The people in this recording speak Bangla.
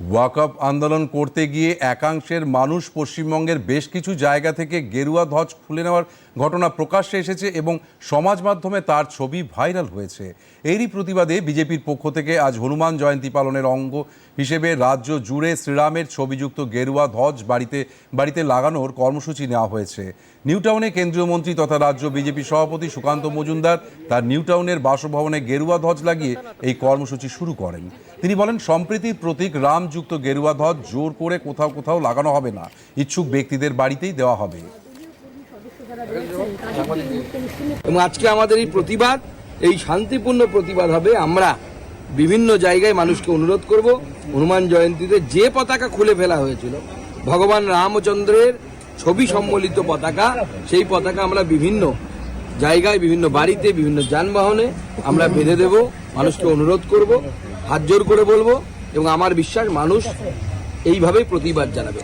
ওয়াকআপ আন্দোলন করতে গিয়ে একাংশের মানুষ পশ্চিমবঙ্গের বেশ কিছু জায়গা থেকে গেরুয়া ধ্বজ খুলে নেওয়ার ঘটনা প্রকাশ্যে এসেছে এবং সমাজ মাধ্যমে তার ছবি ভাইরাল হয়েছে। এরই প্রতিবাদে বিজেপির পক্ষ থেকে আজ হনুমান জয়ন্তী পালনের অঙ্গ হিসেবে রাজ্য জুড়ে শ্রীরামের ছবিযুক্ত গেরুয়া ধ্বজ বাড়িতে বাড়িতে লাগানোর কর্মসূচি নেওয়া হয়েছে। নিউটাউনে কেন্দ্রীয় মন্ত্রী তথা রাজ্য বিজেপি সভাপতি সুকান্ত মজুমদার তার নিউটাউনের বাসভবনে গেরুয়া ধ্বজ লাগিয়ে এই কর্মসূচি শুরু করেন। তিনি বলেন, সম্প্রীতির প্রতীক রামযুক্ত গেরুয়া ধ্বজ জোর করে কোথাও কোথাও লাগানো হবে না। ইচ্ছুক ব্যক্তিদের বাড়িতেই দেওয়া হবে। এবং আজকে আমাদের এই প্রতিবাদ, এই শান্তিপূর্ণ প্রতিবাদ হবে। আমরা বিভিন্ন জায়গায় মানুষকে অনুরোধ করব, হনুমান জয়ন্তীতে যে পতাকা খুলে ফেলা হয়েছিল, ভগবান রামচন্দ্রের ছবি সম্বলিত পতাকা, সেই পতাকা আমরা বিভিন্ন জায়গায়, বিভিন্ন বাড়িতে, বিভিন্ন যানবাহনে আমরা বেঁধে দেব। মানুষকে অনুরোধ করব, হাত জোর করে বলব। এবং আমার বিশ্বাস মানুষ এইভাবেই প্রতিবাদ জানাবে।